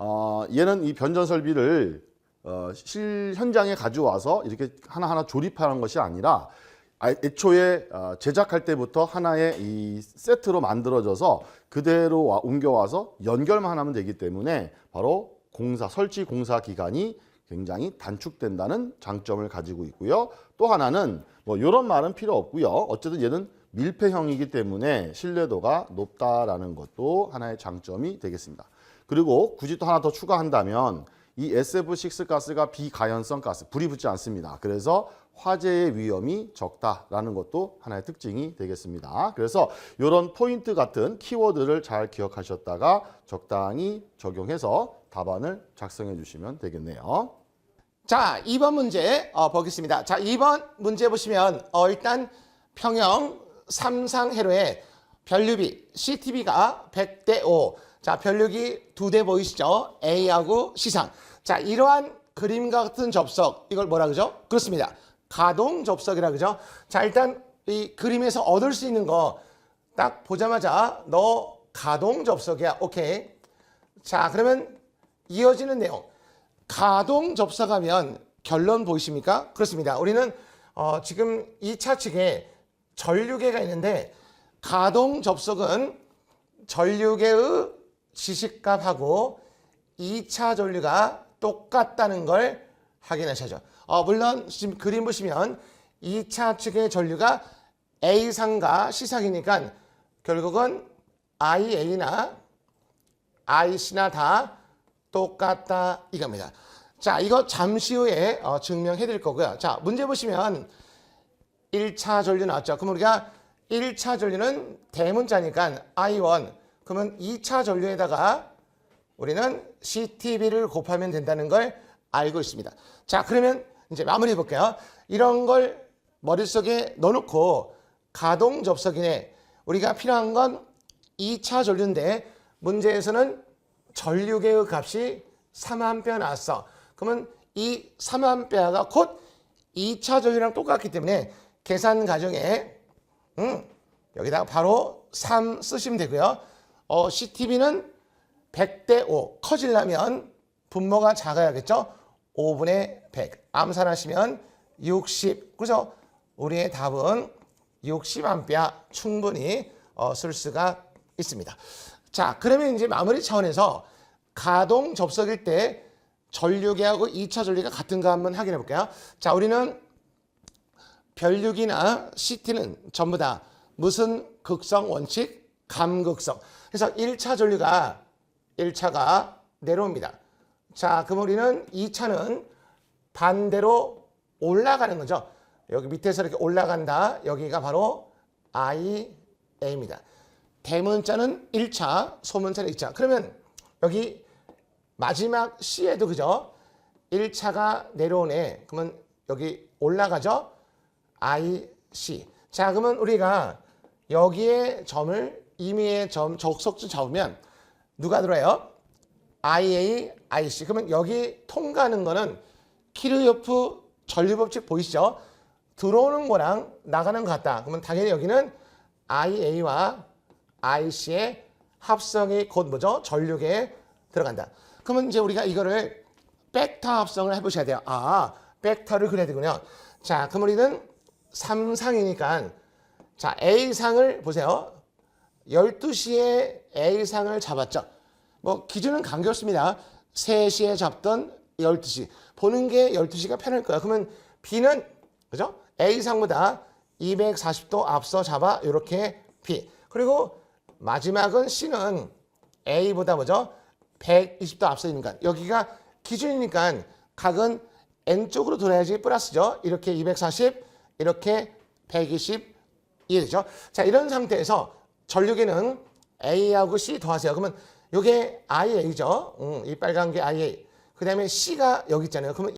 어, 얘는 이 변전 설비를 어, 실 현장에 가져와서 이렇게 하나하나 조립하는 것이 아니라 아- 애초에 어, 제작할 때부터 하나의 이 세트로 만들어져서 그대로 와- 옮겨와서 연결만 하면 되기 때문에 바로 공사 설치 공사 기간이 굉장히 단축된다는 장점을 가지고 있고요. 또 하나는 뭐 이런 말은 필요 없고요. 어쨌든 얘는 밀폐형이기 때문에 신뢰도가 높다라는 것도 하나의 장점이 되겠습니다. 그리고 굳이 또 하나 더 추가한다면 이 SF6 가스가 비가연성 가스, 불이 붙지 않습니다. 그래서 화재의 위험이 적다라는 것도 하나의 특징이 되겠습니다. 그래서 이런 포인트 같은 키워드를 잘 기억하셨다가 적당히 적용해서 답안을 작성해 주시면 되겠네요. 자, 2번 문제 어, 보겠습니다. 자, 2번 문제 보시면 어, 일단 평형 삼상회로의 변류비 CTB가 100대 5. 자, 변류기 두대 보이시죠? A하고 C상. 자, 이러한 그림과 같은 접석 이걸 뭐라 그러죠? 그렇습니다. 가동 접석이라 그러죠. 자, 일단 이 그림에서 얻을 수 있는 거 딱 보자마자 너 가동 접속이야. 오케이. 자, 그러면 이어지는 내용. 가동 접속하면 결론 보이십니까? 그렇습니다. 우리는 어, 지금 2차 측에 전류계가 있는데 가동 접속은 전류계의 지식값하고 2차 전류가 똑같다는 걸 확인하셔야죠. 어, 물론 지금 그림 보시면 2차 측의 전류가 A상과 C상이니까 결국은 IA나 IC나 다 똑같다 이겁니다. 자, 이거 잠시 후에 어, 증명해 드릴 거고요. 자, 문제 보시면 1차 전류 나왔죠. 그럼 우리가 1차 전류는 대문자니까 I1. 그러면 2차 전류에다가 우리는 CTB를 곱하면 된다는 걸 알고 있습니다. 자, 그러면 이제 마무리해 볼게요. 이런 걸 머릿속에 넣어놓고 가동 접속이네. 우리가 필요한 건 2차 전류인데 문제에서는 전류계의 값이 3A 나왔어. 그러면 이 3A가 곧 2차 전류랑 똑같기 때문에 계산 과정에 음, 여기다가 바로 3 쓰시면 되고요. 어, CTB는 100대 5 커지려면 분모가 작아야겠죠. 5분의 100 암산하시면 60 그래서 우리의 답은 60A 충분히 어, 쓸 수가 있습니다. 자 그러면 이제 마무리 차원에서 가동 접속일 때 전류계하고 2차 전류가 같은가 한번 확인해 볼게요. 자 우리는 변류기나 CT는 전부 다 무슨 극성 원칙? 감극성. 그래서 1차 전류가 1차가 내려옵니다. 자, 그럼 우리는 2차는 반대로 올라가는 거죠. 여기 밑에서 이렇게 올라간다. 여기가 바로 IA입니다. 대문자는 1차, 소문자는 2차. 그러면 여기 마지막 C에도 그죠? 1차가 내려오네. 그러면 여기 올라가죠? IC. 자, 그러면 우리가 여기에 점을 임의의 점 적석점 잡으면 누가 들어요? IA, IC. 그러면 여기 통과하는 거는 키르요프 전류법칙 보이시죠? 들어오는 거랑 나가는 것 같다. 그러면 당연히 여기는 IA와 IC의 합성이 곧 뭐죠? 전류계에 들어간다. 그러면 이제 우리가 이거를 벡터 합성을 해보셔야 돼요. 아, 벡터를 그려야 되군요. 자, 그럼 우리는 3상이니까 자, A상을 보세요. 12시에 A상을 잡았죠. 뭐 기준은 관계없습니다. 3시에 잡던 12시. 보는 게 12시가 편할 거야. 그러면 B는 그죠? A상보다 240도 앞서 잡아 이렇게 B. 그리고 마지막은 C는 A보다 뭐죠? 120도 앞서 있으니까 여기가 기준이니까 각은 N쪽으로 돌아야지 플러스죠. 이렇게 240, 이렇게 120 이해되죠? 자, 이런 상태에서 전류계는 A하고 C 더하세요. 그러면 이게 IA죠. 음, 이 빨간 게 IA. 그 다음에 C가 여기 있잖아요. 그러면